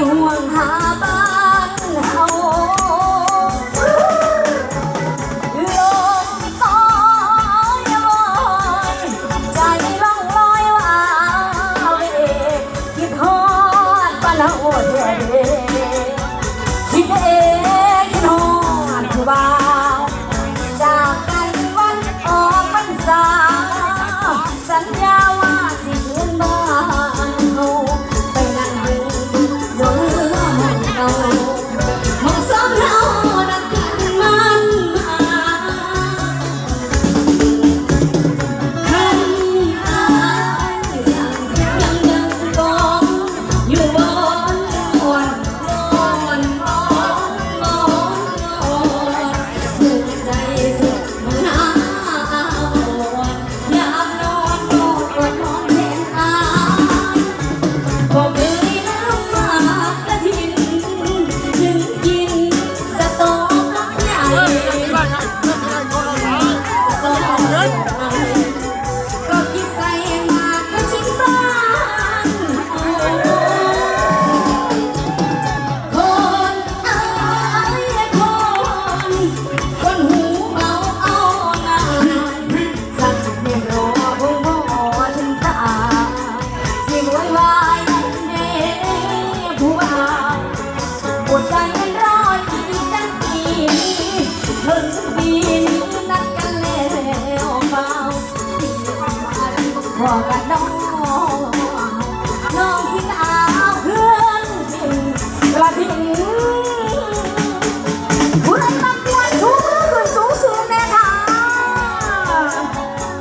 ห่วงหาบ้านเฮาลมต้อยใจล่องลอยวาเวคิดทอดปลาโอเด ก็คินคน คนหูเมาเอางานสักไม่รอบ่งบ่ถึงตาสิไว้ไว้เด้ยบ่วปวดใจ บอกกันน้องน้องที่เาเพื่อนกระถิ่นผู้ใดนำวนชูมือขนสูงสูงแน่ค่ะ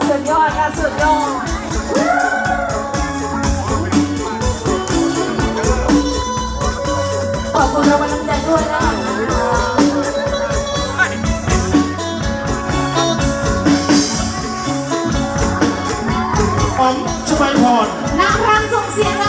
สุดยอดค่ะสุดยอดขอบคุณทุกคนที่ด้วยนะ มัยพรนางรำส่งเสียง